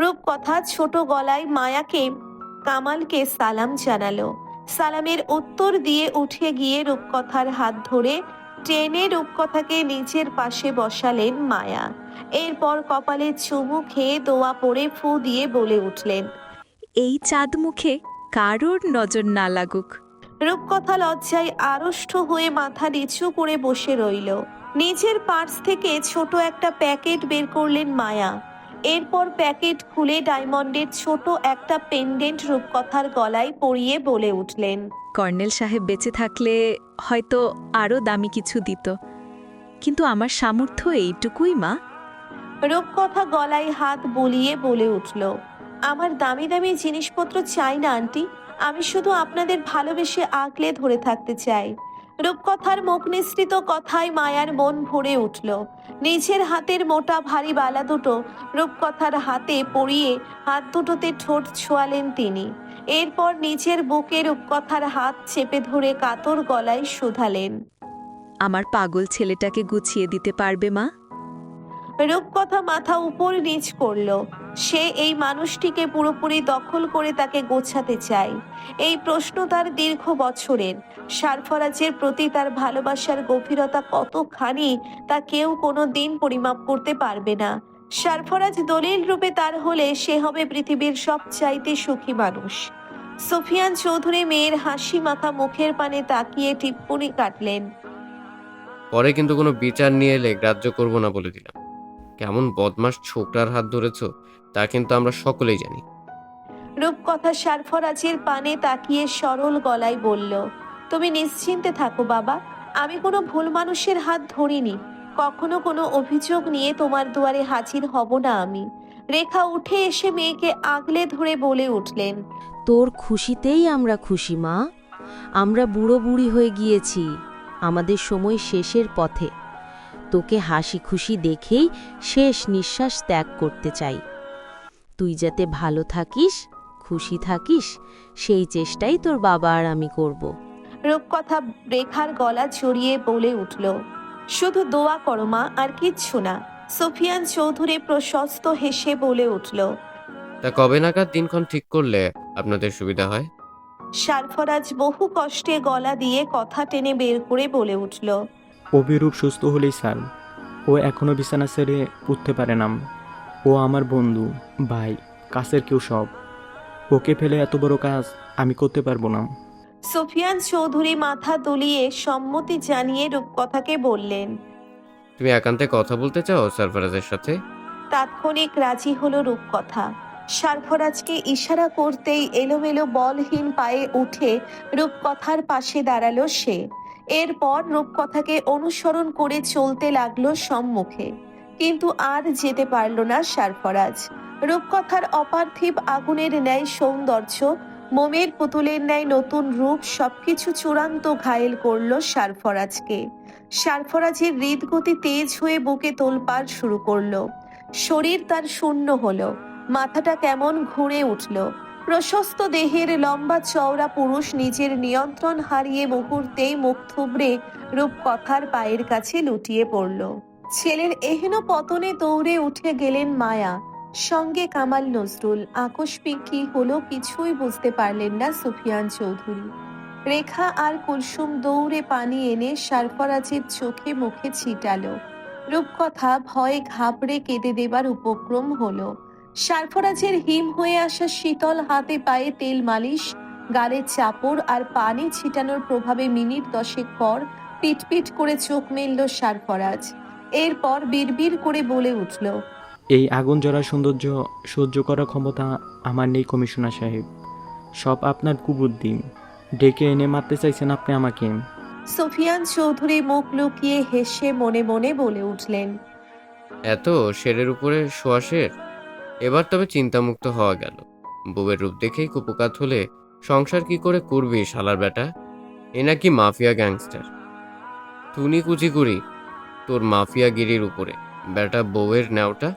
রূপকথা ছোট গলায় মায়াকে কামালকে সালাম জানালো। সালামের উত্তর দিয়ে উঠে গিয়ে রূপকথার হাত ধরে টেনে রূপকথাকে নিচের পাশে বসালেন মায়া। এরপর কপালে চুমু খেয়ে দোয়া পড়ে ফু দিয়ে বলে উঠলেন এই চাঁদ মুখে কারোর নজর না লাগুক। রূপকথা লজ্জায় আড়ষ্ট হয়ে মাথা নিচু করে বসে রইল। নিজের পার্স থেকে ছোট একটা প্যাকেট বের করলেন মায়া। এরপর প্যাকেট খুলে ডায়মন্ডের ছোট একটা পেন্ডেন্ট রূপকথার গলায় পরিয়ে বলে উঠলেন। কর্নেল সাহেব বেঁচে থাকলে হয়তো আরও দামি কিছু দিত। কিন্তু আমার সামর্থ্য এইটুকুই মা। রূপকথা গলায় হাত বলিয়ে বলে উঠল আমার দামি দামি জিনিসপত্র চাই না আন্টি। আমি শুধু আপনাদের ভালোবেসে আগলে ধরে থাকতে চাই। রূপকথার মুখ নিঃসৃত কথায় মায়ার মন ভরে উঠল। নিজের হাতের মোটা ভারী বালা দুটো রূপকথার হাতে পরিয়ে হাত দুটোতে ঠোঁট ছোঁয়ালেন তিনি। এরপর নিজের বুকে রূপকথার হাত চেপে ধরে কাতর গলায় শুধালেন। আমার পাগল ছেলেটাকে গুছিয়ে দিতে পারবে মা? রূপকথা মাথা উপর নিচ করল। সে এই মানুষটিকে পুরোপুরি দখল করে তাকে গোছাতে চায়। এই প্রশ্ন তার দীর্ঘ বছরের। সারফরাজের প্রতি তার ভালোবাসার গভীরতা কতখানি তা কেউ কোনো দিন পরিমাপ করতে পারবে না। সারফরাজ দলিল রূপে তার হলে সে হবে পৃথিবীর সবচাইতে সুখী মানুষ। সুফিয়ান চৌধুরী মেয়ের হাসি মাখা মুখের পানে তাকিয়ে টিপ্পনি কাটলেন। পরে কিন্তু কোনো বিচার নিয়ে এলে গ্রাহ্য করব না বলে দিলাম। কেমন বদমাস ছোকরার হাত ধরেছ তা কিন্তু আমরা সকলেই জানি। রূপকথা সারফরাজের পানে তাকিয়ে সরল গলায় বলল তুমি নিশ্চিন্তে থাকো বাবা আমি কোনো ভুল মানুষের হাত ধরিনি কখনো কোনো অভিযোগ নিয়ে তোমার দুয়ারে হাজির হব না আমি। রেখা উঠে এসে মেয়েকে আগলে ধরে বলে উঠলেন তোর খুশিতেই আমরা খুশি মা আমরা বুড়ো বুড়ি হয়ে গিয়েছি আমাদের সময় শেষের পথে। তোকে হাসি খুশি দেখেই শেষ নিঃশ্বাস ত্যাগ করতে চাই। তুই যাতে ভালো থাকিস খুশি থাকিস সেই চেষ্টাই তোর বাবা আর আমি করব। রূপকথা রেখার গলা জড়িয়ে বলে উঠল শুধু দোয়া করো মা আর কিচ্ছু না। সুফিয়ান চৌধুরী প্রশস্ত হেসে বলে উঠল তা কবে নাগাদ দিনক্ষণ ঠিক করলে আপনাদের সুবিধা হয়? সারফরাজ বহু কষ্টে গলা দিয়ে কথা টেনে বের করে বলে উঠল অভিরূপ সুস্থ হলেই স্যার। ও এখনও বিছানা ছেড়ে উঠতে পারে না। ও আমার বন্ধু ভাই কাছের কেউ সব। ওকে ফেলে এত বড় কাজ আমি করতে পারব না। সুফিয়ান চৌধুরী মাথা দুলিয়ে সম্মতি জানিয়ে রূপকথাকে বললেন তুমি একান্তে কথা বলতে চাও সারফারাজের সাথে? তাৎক্ষণিক রাজি হলো রূপকথা। সারফরাজকে ইশারা করতেই এলোমেলো বলহীন পায়ে উঠে রূপকথার পাশে দাঁড়াল সে। এরপর রূপকথাকে অনুসরণ করে চলতে লাগল সম্মুখে। কিন্তু আর যেতে পারল না সারফরাজ। রূপকথার অপার্থিব আগুনের ন্যায় সৌন্দর্য, মোমের পুতুলের ন্যায় নতুন রূপ সবকিছু চূড়ান্ত ঘায়েল করল সারফরাজকে। সারফরাজের হৃদগতি তেজ হয়ে বুকে তোলপাড় শুরু করল। শরীর তার শূন্য হলো, মাথাটা কেমন ঘুরে উঠল। প্রশস্ত দেহের লম্বা চওড়া পুরুষ নিজের নিয়ন্ত্রণ হারিয়ে মুহূর্তেই মুখ থুবড়ে রূপকথার পায়ের কাছে লুটিয়ে পড়ল। ছেলের এহেন পতনে দৌড়ে উঠে গেলেন মায়া। সঙ্গে কামাল নজরুল। আকস্মিক কি হলো কিছুই বুঝতে পারলেন না সুফিয়ান চৌধুরী। রেখা আর কুলসুম দৌড়ে পানি এনে সারফরাজের চোখে মুখে ছিটালো। রূপকথা ভয়ে ঘাবড়ে কেঁদে দেবার উপক্রম হলো। সারফরাজের হিম হয়ে আসা শীতল হাতে পায়ে তেল মালিশ গালে চাপড় আর পানি ছিটানোর প্রভাবে মিনিট দশেক পর পিটপিট করে চোখ মেলল সারফরাজ। এরপর বিড়বিড় করে বলে উঠল এই আগুন জ্বলার সৌন্দর্য সহ্য করার ক্ষমতা আমার নেই কমিশনার সাহেব। সব আপনার কুবুদ্ধি ডেকে এনে মারতে চাইছেন আপনি আমাকে। সুফিয়ান চৌধুরী মুখ লুকিয়ে হেসে মনে মনে বলে উঠলেন এত শেরের উপরে শোয়াশের এবার তবে চিন্তামুক্ত হওয়া গেল। বউয়ের রূপ দেখেই কুপকাত হলে, সংসার কি করে করবি শালার বেটা? এ নাকি মাফিয়া গ্যাংস্টার। তুনি কুচি করি তোর মাফিয়াগিরির উপরে। বেটা, বউয়ের নেওটা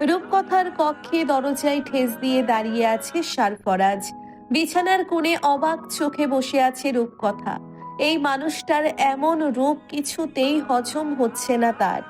রূপকথার কক্ষে দরজায় ঠেস দিয়ে দাঁড়িয়ে আছে সারফরাজ বিছানার কোণে অবাক চোখে বসে আছে রূপকথা। এই মানুষটার এমন রূপ কিছুতেই হজম হচ্ছে না তার।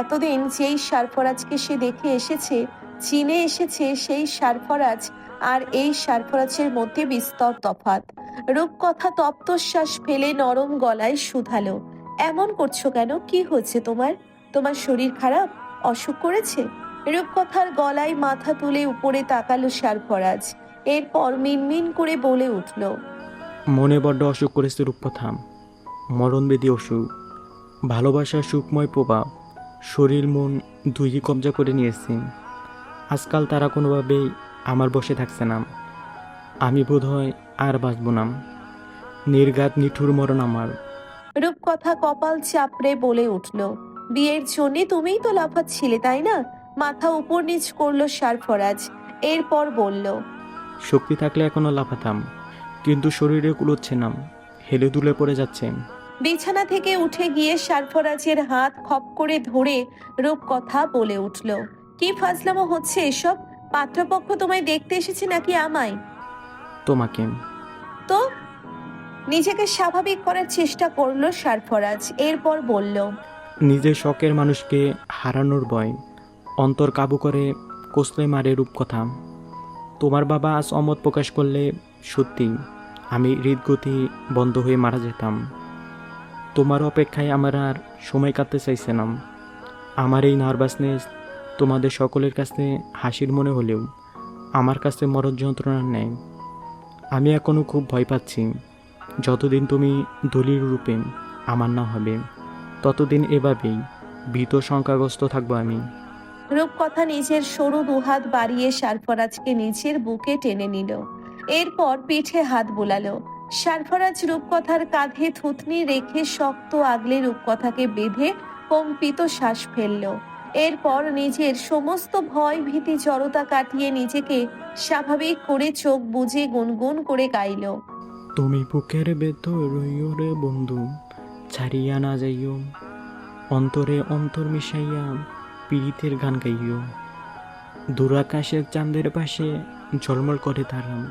এতদিন যেই সারফরাজকে সে দেখে এসেছে চীনে এসেছে সেই সারফরাজ আর এই সারফরাজের মধ্যে বিস্তর তফাত রূপকথা তপ্তশ্বাস ফেলে নরম গলায় শুধালো। এমন করছ কেন? কি হয়েছে তোমার? তোমার শরীর খারাপ? অসুখ করেছে? রূপকথার গলায় মাথা তুলে উপরে তাকালো সারফরাজ। এরপর মিনমিন করে বলে উঠল, মনে বড্ড অসুখ করেছে রূপকথা। মরণবেদী অসুখ। ভালোবাসার সুখময় প্রভাব। শরীর, মন দুই কবজা করে নিয়েছে। আজকাল তারা কোনোভাবেই আমার বসে থাকছে না। আমি বোধহয় আর বাঁচব না। নির্ঘাত নিঠুর মরণ আমার। রূপকথা কপাল চাপড়ে বলে উঠল বিয়ের জন্য তুমিই তো লাফাচ্ছিলে তাই না? মাথা উপর নিচ করল সারফরাজ এরপর বলল শক্তি থাকলে এখনও লাফাতাম কিন্তু শরীরে কুলোচ্ছে না হেলে দুলে পড়ে যাচ্ছে। বিছানা থেকে উঠে গিয়ে সারফরাজের হাত খপ করে ধরে রূপকথা বলে উঠল কি ফাজলামো হচ্ছে এসব? পাত্রপক্ষ তোমায় দেখতে এসেছে নাকি আমায়? তোমাকে। তো? নিজেকে স্বাভাবিক করার চেষ্টা করল সারফরাজ এরপর বলল নিজের শখের মানুষকে হারানোর ভয় অন্তর কাবু করে কষলে মারে রূপকথা। তোমার বাবা আজ অমত প্রকাশ করলে সত্যি আমি হৃদগতি বন্ধ হয়ে মারা যেতাম। তোমার অপেক্ষায় আমার আর সময় কাটতে চাইছিলাম আমার এই নার্ভাসনেস তোমাদের সকলের কাছে হাসির মনে হলেও আমার কাছে মরণ যন্ত্রণা নেই। আমি এখনও খুব ভয় পাচ্ছি। যতদিন তুমি দলিল রূপে আমার না হবে, ততদিন এভাবেই ভীত সংখ্যাগ্রস্ত থাকব আমি। রূপকথা নিজের সরু দুহাত বাড়িয়ে সারফরাজকে নিজের বুকে টেনে নিল। এরপর পিঠে হাত বোলালো। সারফরাজ রূপকথার কাঁধে থুতনি রেখে শক্ত আগলে রূপকথাকে বেঁধে কম্পিত শ্বাস ফেলল। এরপর নিজের সমস্ত ভয় ভীতি জড়তা কাটিয়ে নিজেকে স্বাভাবিক করে চোখ বুজে গুনগুন করে গাইল। তুমি বুকের ভেতর রইও রে বন্ধু ছাড়িয়া না যাইও। অন্তরে অন্তর মিশাইয়া পীড়িতের গান গাইও। দূরাকাশের চাঁদের পাশে ঝলমল করে তারাম।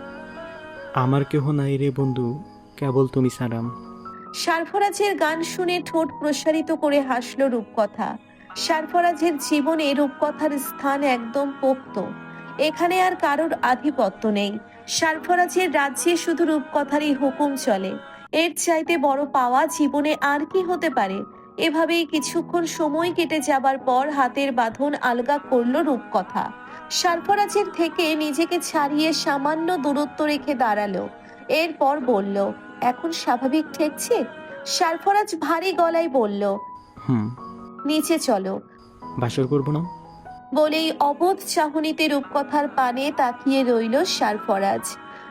আমার কেহ নাই রে বন্ধু কেবল তুমি সারাম। সারফরাজের গান শুনে ঠোঁট প্রসারিত করে হাসল রূপকথা। সারফরাজের জীবনে রূপকথার স্থান একদম পোক্ত। এখানে আর কারোর আধিপত্য নেই। সারফরাজের রাজ্যে শুধু রূপকথারই হুকুম চলে। এর চাইতে বড় পাওয়া জীবনে আর কি হতে পারে? এভাবেই কিছুক্ষণ সময় কেটে যাবার পর হাতের বাঁধন আলগা করল রূপকথা। সারফরাজের থেকে নিজেকে ছাড়িয়ে সামান্য দূরত্ব রেখে দাঁড়াল। এরপর বলল, এখন স্বাভাবিক ঠেকছে? সারফরাজ ভারী গলায় বলল, হুম। নিচে চলো। বাসর করব না? বলেই অবোধ চাহনিতে রূপকথার পানে তাকিয়ে রইল সারফরাজ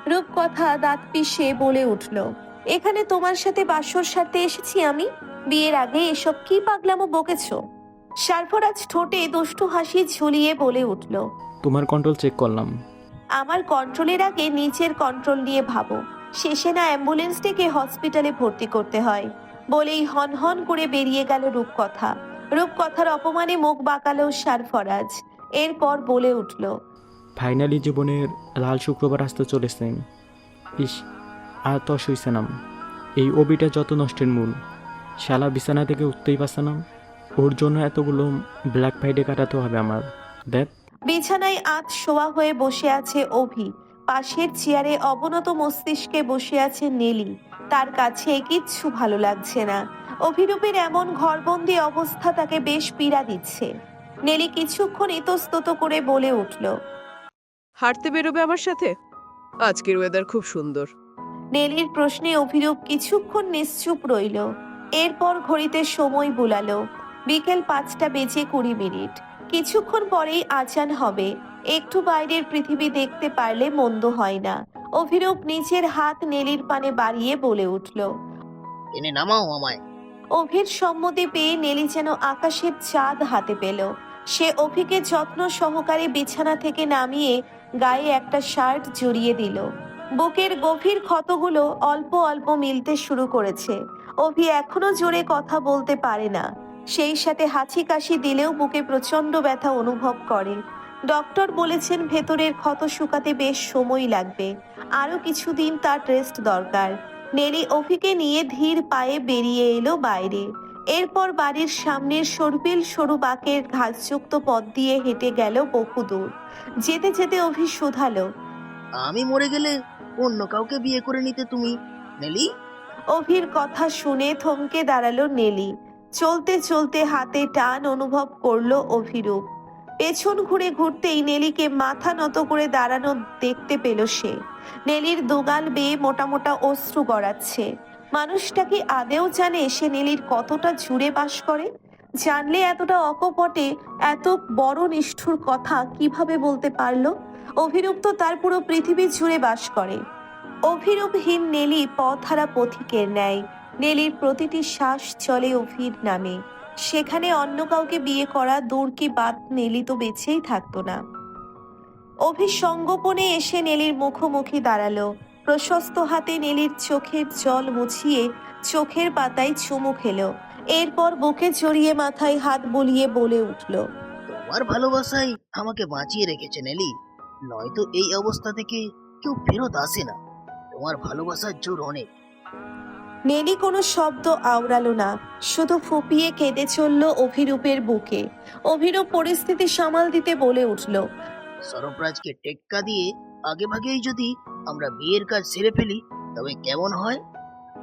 রূপকথা দাঁত পিষে বলে উঠল এখানে তোমার সাথে বাসর সাথে এসেছি আমি? বিয়ের আগে এসব কি পাগলামো বকেছ? সারফরাজ ঠোঁটে দুষ্টু হাসি ঝুলিয়ে বলে উঠল তোমার কন্ট্রোল চেক করলাম। আমার কন্ট্রোলের আগে নিচের কন্ট্রোল নিয়ে ভাবো। শেষে না অ্যাম্বুলেন্স ডেকে হসপিটালে ভর্তি করতে হয়। বলেই হন হন করে বেরিয়ে গেল রূপকথা। রূপকথার অপমানে মুখ বাঁকালো সারফরাজ এরপর বলে উঠল ফাইনালি জীবনের লাল শুক্রবার আসতে চলেছেন। ইস আর তো নাম। এই অবিটা যত নষ্টের মূল। শালা বিছানা থেকে উঠতেই পারছে না। ওর জন্য এতগুলো ব্ল্যাক ফ্রাইডে কাটাতে হবে আমার। দেখ। বিছানায় আত শোয়া হয়ে বসে আছে অভি। পাশের চেয়ারে অবনত মস্তিষ্কে বসে আছে নেলি। তার কাছে কিচ্ছু ভালো লাগছে না। অভিরূপের এমন ঘরবন্দি অবস্থা তাকে বেশ পীড়া দিচ্ছে। নেলি কিছুক্ষণ ইতস্তত করে বলে উঠল হাঁটতে বেরোবে আমার সাথে? আজকের ওয়েদার খুব সুন্দর। নেলির প্রশ্নে অভিরূপ কিছুক্ষণ নিশ্চুপ রইল এরপর ঘড়িতে সময় বুলালো বিকেল পাঁচটা বেজে কুড়ি মিনিট। কিছুক্ষণ পরেই আচান হবে একটু বাইরের পৃথিবী দেখতে পারলে মন্দ হয় না। অভিরূপ নিজের হাত নেলির পানে বাড়িয়ে বলে উঠল এনে নামাও আমায়। অভির সম্মতি পেয়ে নেলি যেন আকাশের চাঁদ হাতে পেল। সে অভিকে যত্ন সহকারে বিছানা থেকে নামিয়ে গায়ে একটা শার্ট জড়িয়ে দিল। বুকের গভীর ক্ষতগুলো অল্প অল্প মিলতে শুরু করেছে। অভি এখনও জোরে কথা বলতে পারে না। সেই সাথে হাঁচি কাশি দিলেও বুকে প্রচণ্ড ব্যথা অনুভব করে। ডক্টর বলেছেন ভেতরের ক্ষত শুকাতে বেশ সময় লাগবে। আরও কিছুদিন তার রেস্ট দরকার। নেলি অভিকে নিয়ে ধীর পায়ে বেরিয়ে এলো বাইরে। এরপর বাড়ির সামনের সরপিল সরু বাঁকের ঘাসযুক্ত পথ দিয়ে হেঁটে গেল বহুদূর যেতে যেতে অভি শুধালো আমি মরে গেলে অন্য কাউকে বিয়ে করে নিতে তুমি নেলি? অভির কথা শুনে থমকে দাঁড়াল নেলি। চলতে চলতে হাতে টান অনুভব করল অভিরূপ। পেছন ঘুরে ঘুরতেই নেলিকে মাথা নত করে দাঁড়ানো দেখতে পেল সে। নেলির দুগাল বেয়ে মোটা মোটা অশ্রু গড়াচ্ছে। মানুষটা কি আদেও জানে সে নেলির কতটা জুড়ে বাস করে? জানলে এতটা অকপটে, এত বড় নিষ্ঠুর কথা কীভাবে বলতে পারল? অভিরূপ তো তার পুরো পৃথিবী জুড়ে বাস করে। অভিরূপহীন নেলি পথহারা পথিকের ন্যায়। নেলির প্রতিটি শ্বাস চলে অভির নামে। সেখানে অন্য কাউকে বিয়ে করা, দূর কি বাদ নেলি তো বেঁচেই থাকতো না। অভি সঙ্গোপনে এসে নেলির মুখোমুখি দাঁড়াল। প্রশস্ত হাতে নেলির চোখের জল মুছিয়ে চোখের পাতায় চুমু খেলো। এরপর বুকে জড়িয়ে মাথায় হাত বুলিয়ে বলে উঠল, তোমার ভালোবাসাই আমাকে বাঁচিয়ে রেখেছে নেলি। নয়তো এই অবস্থা থেকে কেউ ফেরত আসে না। তোমার ভালোবাসার জোর অনেক। নেলি কোনো শব্দ আওড়ালো না শুধু ফুপিয়ে কেঁদে চলল অভিরূপের বুকে। অভিরূপ পরিস্থিতি সামাল দিতে বলে উঠল সরফরাজকে টেক্কা দিয়ে আগে ভাগেই যদি আমরা বিয়ের কাজ সেরে ফেলি তবে কেমন হয়?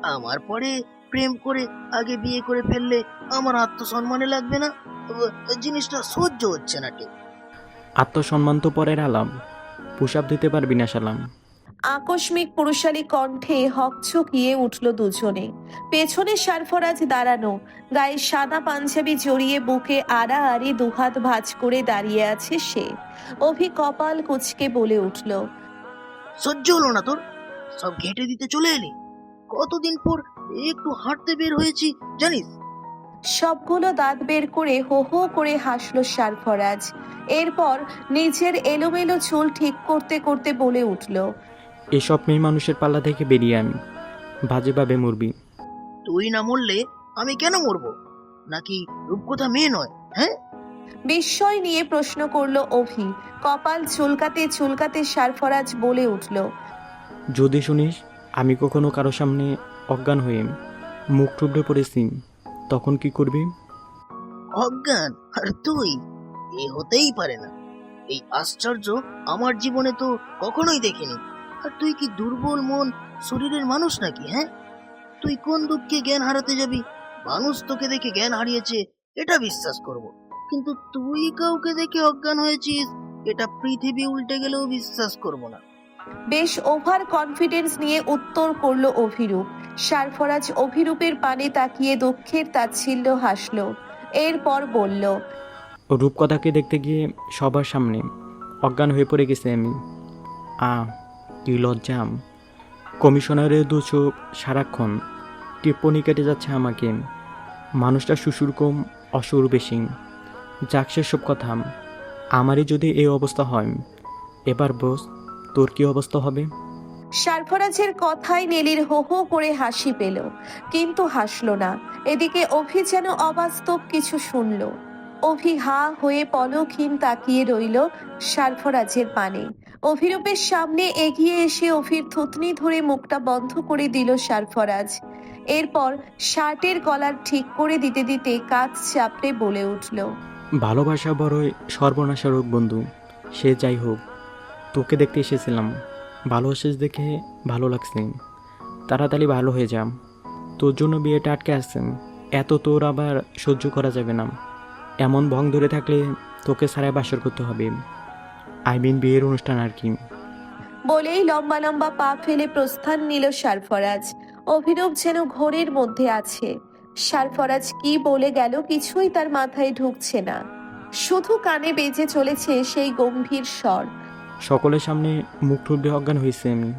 আমার পরে প্রেম করে আগে বিয়ে করে ফেললে আমার আত্মসম্মানে লাগবে না? জিনিসটা সহ্য হচ্ছে না ঠিক। আত্মসম্মান তো পরের আলাম। পুশ আপ দিতে পারবি না সালাম। আকস্মিক পুরুষালী কণ্ঠে হকচকিয়ে উঠল দুজনে। পেছনে সারফরাজ দাঁড়ানো গায়ে সাদা পাঞ্জাবি জড়িয়ে বুকে আড়াআড়ি দুহাত ভাঁজ করে দাঁড়িয়ে আছে সে। অভি কপাল কুচকে বলে উঠল সহ্য হলো না তোর। সব ঘেঁটে দিতে চলে এলি। কতদিন পর একটু হাঁটতে বের হয়েছি জানিস? সবগুলো দাঁত বের করে হো হো করে হাসলো সারফরাজ। এরপর নিজের এলোমেলো চুল ঠিক করতে করতে বলে উঠল এসব মেয়ে মানুষের পাল্লা থেকে বেরিয়ে আমি। বাজেভাবে মরবি। তুই না মরলে আমি কেন মরবো? নাকি রূপকথা মেয়ে নয় হ্যাঁ? বিস্ময় নিয়ে প্রশ্ন করল অভি। কপাল চুলকাতে চুলকাতে সারফরাজ বলে উঠল। যদি শুনিস আমি কখনো কারও সামনে অজ্ঞান হয়ে মুখ টুবড়ে পড়েছি তখন কি করবি? অজ্ঞান? আর তুই? এ হতেই পারে না। এই আশ্চর্য আমার জীবনে তো কখনোই দেখিনি। আর তুই কি দুর্বল মন শরীরের মানুষ নাকি হ্যাঁ? তুই কোন দুঃখে জ্ঞান হারাতে যাবি? মানুষ তোকে দেখে জ্ঞান হারিয়েছে এটা বিশ্বাস করব। কিন্তু তুই কাউকে দেখে অজ্ঞান হয়েছিস এটা পৃথিবী উল্টে গেলেও বিশ্বাস করব না। বেশ ওভার কনফিডেন্স নিয়ে উত্তর করল অভিরূপ। সারফরাজ অভিরূপের পানে তাকিয়ে দুঃখের তাচ্ছিল্য হাসলো। এরপর বলল রূপকথাকে দেখতে গিয়ে সবার সামনে অজ্ঞান হয়ে পড়ে গেছে আমি। আ কি লজ্জাম কমিশনারের দু চোখ সারাক্ষণ টিপ্পনি কেটে যাচ্ছে আমাকে। মানুষটা শ্বশুর কম অসুর বেশি। যাক সব কথা, আমারই যদি এই অবস্থা হয়, এবার বস, তোর কি অবস্থা হবে? সারফরাজের কথায় নেলির হো হো করে হাসি পেল, কিন্তু হাসলো না। এদিকে অভি যেন অবাস্তব কিছু শুনল। অভি হা হয়ে পলকহীন তাকিয়ে রইল সারফরাজের পানে। অভিরূপের সামনে এগিয়ে এসে অভির থুতনি ধরে মুখটা বন্ধ করে দিল সারফরাজ এরপর শার্টের কলার ঠিক করে দিতে দিতে কাজ চাপড়ে বলে উঠল, ভালোবাসা বড়ই রোগ বন্ধু, সে যাই হোক, তোকে দেখতে এসেছিলাম, ভালো আছিস দেখে ভালো লাগছে। তাড়াতাড়ি ভালো হয়ে যাম তোর জন্য বিয়েটা আটকে আসছেন এত তোর আবার সহ্য করা যাবে না। এমন ভং ধরে থাকলে তোকে সারায় বাসর করতে হবে। আই মিন বিয়ের অনুষ্ঠান আর কি। বলেই লম্বা লম্বা পা ফেলে প্রস্থান নিল সারফরাজ। অভিনব যেন ঘোরের মধ্যে আছে। সারফরাজ কি বলে গেল কিছুই তার মাথায় ঢুকছে না। শুধু কানে বেজে চলেছে সেই গম্ভীর স্বর। সকলের সামনে মুখ টুবড়ে অজ্ঞান হয়েছে আমি।